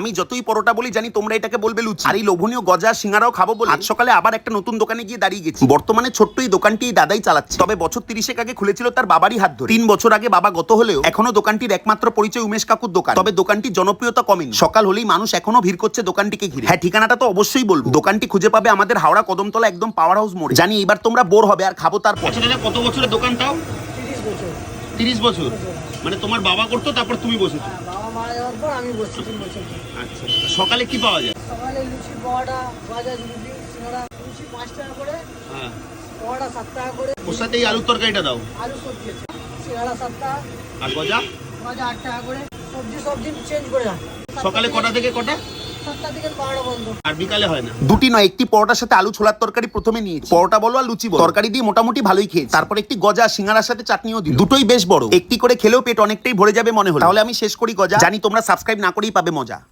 আমি যতই পরোটা বলি জানি তোমরা এটাকে বলবে লুচি। আর এই লোভনীয় গজা সিঙ্গারাও খাব বলে আজ সকালে আবার একটা নতুন দোকানে গিয়ে দাঁড়িয়ে গেছি। বর্তমানে ছোট্ট এই দোকানটি এই দাদাই চালাচ্ছে। তবে বছর তিরিশেক আগে খুলেছিল তার বাবারই হাত ধরে। তিন বছর আগে বাবা গত হলেও এখনও দোকানটির একমাত্র পরিচয় উমেশ কাকুর দোকান। তবে দোকানটির জনপ্রিয়তা কমেনি। সকাল হলেই মানুষ এখনও ভিড় করছে দোকানটিকে ঘিরে। হ্যাঁ ঠিকানাটা তো অবশ্যই বলব। দোকানটি খুঁজে পাবে আমাদের হাওড়া কদমতলা একদম পাওয়ার হাউস মোড়ে। জানি এবার তোমরা বোর হবে আর খাব তারপর। আচ্ছা কত বছরের দোকানটাও তিরিশ বছর। মানে তোমার বাবা করতো তারপর তুমি বসেছো। বাবা মারা যাওয়ার পর আমি বসছি তিন বছর আচ্ছা। সকালে কি পাওয়া যায়? সকালে লুচি পরোটা ভাজা জিলিপি সিঙ্গাড়া লুচি পাঁচ টাকা করে হ্যাঁ। সাত টাকা করে। ওর সাথে এই আলুর তরকারিটা দাও। আলু সবজি আছে। সিঙ্গাড়া সাত টাকা। আর গজা? ভাজা আট টাকা করে। সবজি সবজি চেঞ্জ করে সকালে কটা থেকে কটা? সাতটা থেকে বারোটা বন্ধ। আর বিকালে হয় না। দুটি নয় একটি পরোটার সাথে আলু ছোলার তরকারি প্রথমে নিয়েছি। পরোটা বলো আর লুচি বলো। তরকারি দিয়ে মোটামুটি ভালোই খেয়েছি। তারপর একটি গজা সিঙ্গারার সাথে চাটনিও দিল দুটোই বেশ বড়। একটি করে খেলেও পেট অনেকটাই ভরে যাবে মনে হলো। তাহলে আমি শেষ করি গজা। জানি তোমরা সাবস্ক্রাইব না করেই পাবে মজা।